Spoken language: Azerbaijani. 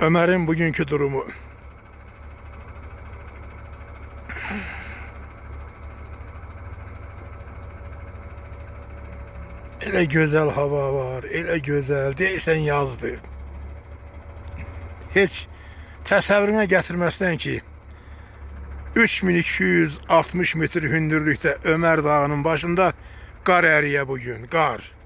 Ömer'in bugünkü durumu. Elə gözəl hava var, elə gözəl. Deyirsən yazdır. Heç təsəvvürünə gətirməzsən ki, 3260 metr hündürlükdə Ömər dağının başında qar əriyə bugün, qar.